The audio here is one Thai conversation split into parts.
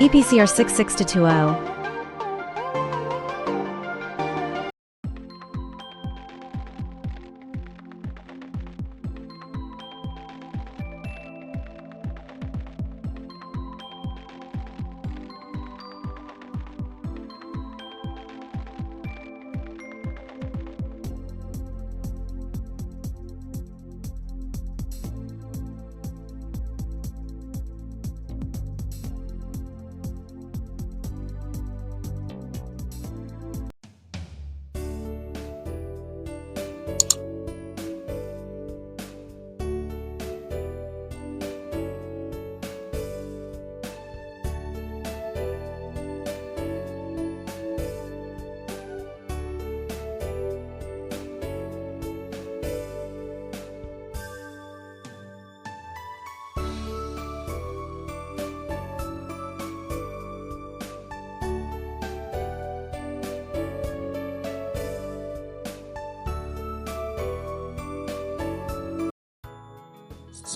EPCR 66220.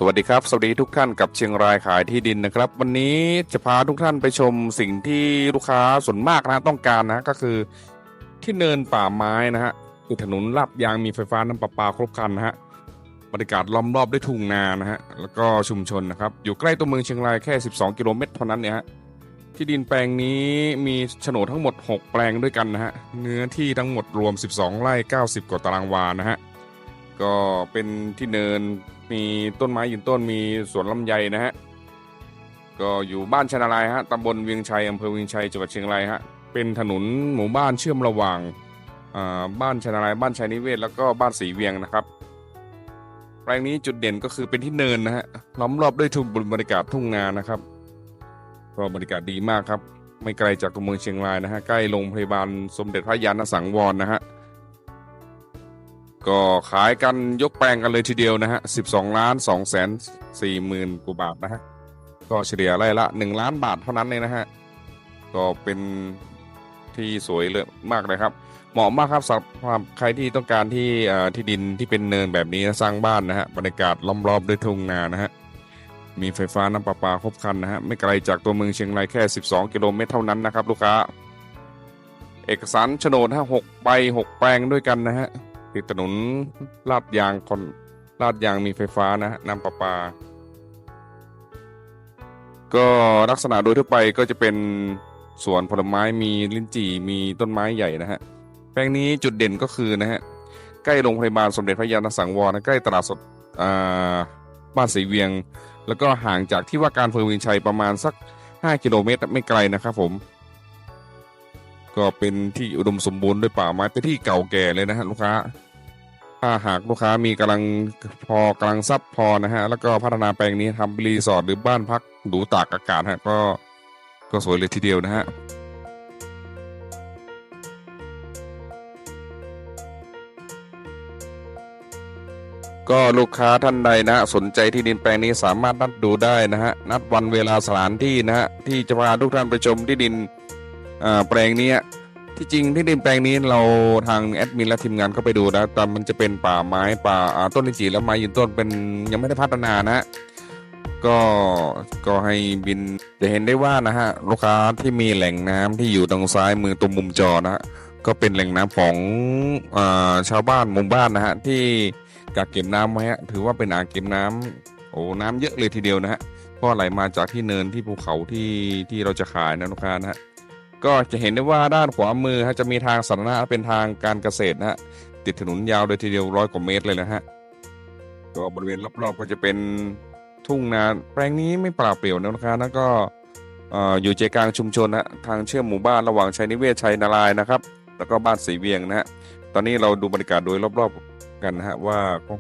วัสดีครับ สวัสดีทุกท่านกับเชียงรายขายที่ดินนะครับ วันนี้จะพาทุกท่านไปชมสิ่งที่ลูกค้าส่วนมากนะต้องการนะก็คือที่เนินป่าไม้นะฮะคือถนนลาดยางมีไฟฟ้าน้ำประปาครบครันนะฮะบรรยากาศล้อมรอบด้วยทุ่งนานะฮะแล้วก็ชุมชนนะครับอยู่ใกล้ตัวเมืองเชียงรายแค่ 12 กิโลเมตรเท่านั้นเนี่ยฮะที่ดินแปลงนี้มีโฉนดทั้งหมด 6 แปลงด้วยกันนะฮะเนื้อที่ทั้งหมดรวม 12 ไร่ 90 กว่าตารางวานะฮะ ก็เป็นที่เนินมีต้นไม้ยืนต้นมีสวนลำไยนะฮะก็อยู่บ้านชนารายฮะตำบลเวียงชัยอำเภอเวียงชัยจังหวัดเชียงรายฮะเป็นถนนหมู่บ้านเชื่อมระหว่างอ่าบ้านชนารายบ้านชัยนิเวศแล้วก็บ้านสีเวียงนะครับแปลงนี้จุดเด่นก็คือเป็นที่เนินนะฮะล้อมรอบด้วยทุ่งบรรยากาศทุ่งนานะครับก็บรรยากาศดีมากครับ ไม่ไกลจากตัวเมืองเชียงรายนะฮะใกล้โรงพยาบาลสมเด็จพระยาณสังวรนะฮะ ก็ขายกันยกแปลงกันเลยทีเดียวนะฮะ 12 ล้าน2แสน4หมื่นกว่าบาทนะฮะ ก็เฉลี่ยไร่ละ 1 ล้านบาทเท่านั้นเองนะฮะ ก็เป็นที่สวยเลยมากเลยครับ เหมาะมากครับสำหรับใครที่ต้องการที่ที่ดินที่เป็นเนินแบบนี้สร้างบ้านนะฮะ บรรยากาศล้อมรอบด้วยทุ่งนานะฮะ มีไฟฟ้าน้ำประปาครบครันนะฮะ ไม่ไกลจากตัวเมืองเชียงรายแค่ 12 กิโลเมตรเท่านั้นนะครับ ลูกค้า เอกสารโฉนดฮะหกใบหกแปลงด้วยกันนะฮะ ติดถนนลาดยางคอนลาดยางมีไฟฟ้านะน้ำประปา ก็ลักษณะโดยทั่วไปก็จะเป็นสวนผลไม้มีลิ้นจี่มีต้นไม้ใหญ่นะฮะแปลงนี้จุดเด่นก็คือนะฮะใกล้โรงพยาบาลสมเด็จพระยาณสังวรนะใกล้ตลาดสดบ้านสีเวียง แล้วก็ห่างจากที่ว่าการเภอเวียงชัยประมาณสัก 5 กิโลเมตร ไม่ไกลนะครับผม ก็เป็นที่อุดมสมบูรณ์ด้วยป่าไม้เป็นที่เก่าแก่เลยนะฮะลูกค้า ถ้าหากลูกค้ามีกำลังพอกำลังทรัพย์พอนะฮะแล้วก็พัฒนาแปลงนี้ทำรีสอร์ทหรือบ้านพักหรูตากอากาศฮะก็ก็สวยเลยทีเดียวนะฮะก็ลูกค้าท่านใดนะสนใจที่ดินแปลงนี้สามารถนัดดูได้นะฮะนัดวันเวลาสถานที่นะฮะที่จะพาทุกท่านไปชมที่ดิน แปลงนี้ที่จริงที่ดินแปลงนี้เราทางแอดมินและทีมงานก็ไปดูนะแต่มันจะเป็นป่าไม้ป่าต้นลินจีและไม้ยืนต้นเป็นยังไม่ได้พัฒนานะก็ก็ให้บินจะเห็นได้ว่านะฮะลูกค้าที่มีแหล่งน้ำที่อยู่ตรงซ้ายมือตรงมุมจอนะฮะก็เป็นแหล่งน้ำของอชาวบ้านหมู่บ้านนะฮะที่กักเก็บน้ำไว้ฮะถือว่าเป็นอ่างเก็บน้ำโอ้น้ำเยอะเลยทีเดียวนะฮะเพราะไหลมาจากที่เนินที่ภูเขาที่ที่เราจะขายนะลูกค้านะฮะ ก็จะเห็นได้ว่าด้านขวามือฮะจะมีทางสาธารณะเป็นทางการเกษตรนะฮะติดถนนยาวเลยทีเดียวร้อยกว่าเมตรเลยนะฮะก็บริเวณรอบๆก็จะเป็นทุ่งนาแปลงนี้ไม่เปล่าเปลี่ยวนะลูกค้านะก็อยู่ใจกลางชุมชนนะฮะทางเชื่อมหมู่บ้านระหว่างชัยนิเวศชัยนารายนะครับ แล้วก็บ้านสีเวียงนะฮะตอนนี้เราดูบรรยากาศโดยรอบๆกันนะฮะว่า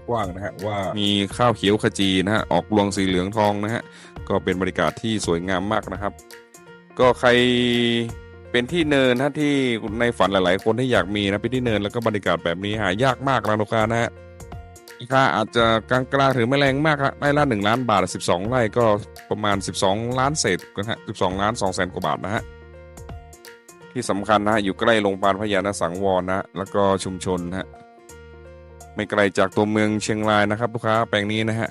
กว้างๆนะฮะว่ามีข้าวเขียวขจีนะฮะออกรวงสีเหลืองทองนะฮะก็เป็นบรรยากาศที่สวยงามมากนะครับ ก็ใคร เป็นที่เนินนะที่ในฝันหลาย ๆ คนที่อยากมีนะเป็นที่เนินแล้วก็บรรยากาศแบบนี้หายากมากนะลูกค้านะฮะราคาอาจจะกลางกลางถือไม่แรงมากฮะไร่ละหนึ่งล้านบาทสิบสองไร่ก็ประมาณสิบสองล้านเศษนะฮะสิบสองล้านสองแสนกว่าบาทนะฮะที่สำคัญนะฮะอยู่ใกล้โรงพยาบาลพญานาสังวรนะฮะแล้วก็ชุมชนนะฮะไม่ไกลจากตัวเมืองเชียงรายนะครับลูกค้าแปลงนี้นะฮะ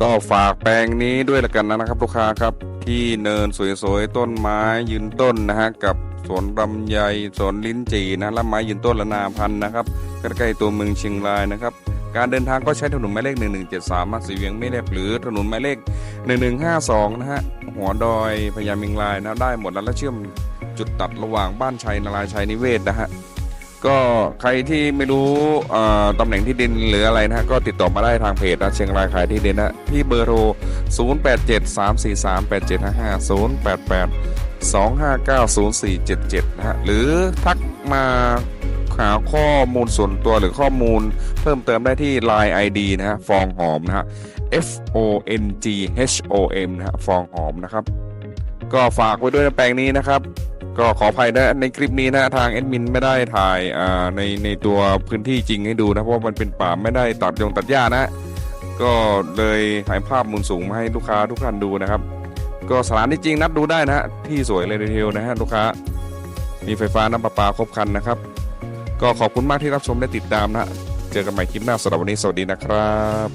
ก็ฝากแปลงนี้ด้วยละกันนะครับลูกค้าครับที่เนินสวยๆ ต้นไม้ยืนต้นนะฮะกับสวนลำไยสวนลิ้นจี่นะและไม้ยืนต้นละนาพันธุ์นะครับใกล้ๆตัวเมืองเชียงรายนะครับการเดินทางก็ใช้ถนนหมายเลข 1173มาสีเวียงไม่ได้หรือถนนหมายเลข 1152 นะฮะหัวดอยพญามิงรายนะได้หมดแล้วและเชื่อมจุดตัดระหว่างบ้านชัยนารายชัยนิเวศนะฮะ ก็ใครที่ไม่รู้ตำแหน่งที่ดินหรืออะไรนะก็ติดต่อมาได้ทางเพจนะเชียงรายขายที่ดินนะที่เบอร์โทร 0873438755 0882590477 นะฮะหรือทักมาหาข้อมูลส่วนตัวหรือข้อมูลเพิ่มเติมได้ที่ Line ID นะฮะฟองหอมนะฮะ F O N G H O M นะฮะฟองหอมนะครับ ก็ฝากไว้ด้วยนแปลงนี้นะครับ ก็ขออภัยนะในคลิปนี้นะทางแอดมินไม่ได้ถ่ายในในตัวพื้นที่จริงให้ดูนะเพราะว่ามันเป็นป่าไม่ได้ตัดยงตัดหญ้านะ ก็เลยถ่ายภาพมุมสูงมาให้ลูกค้าทุกท่านดูนะครับ ก็สถานที่จริงนัดดูได้นะฮะที่สวยเลยทีเดียวนะฮะลูกค้า มีไฟฟ้าน้ำประปาครบครันนะครับ ก็ขอบคุณมากที่รับชมและติดตามนะฮะเจอกันใหม่คลิปหน้าสำหรับวันนี้สวัสดีนะครับ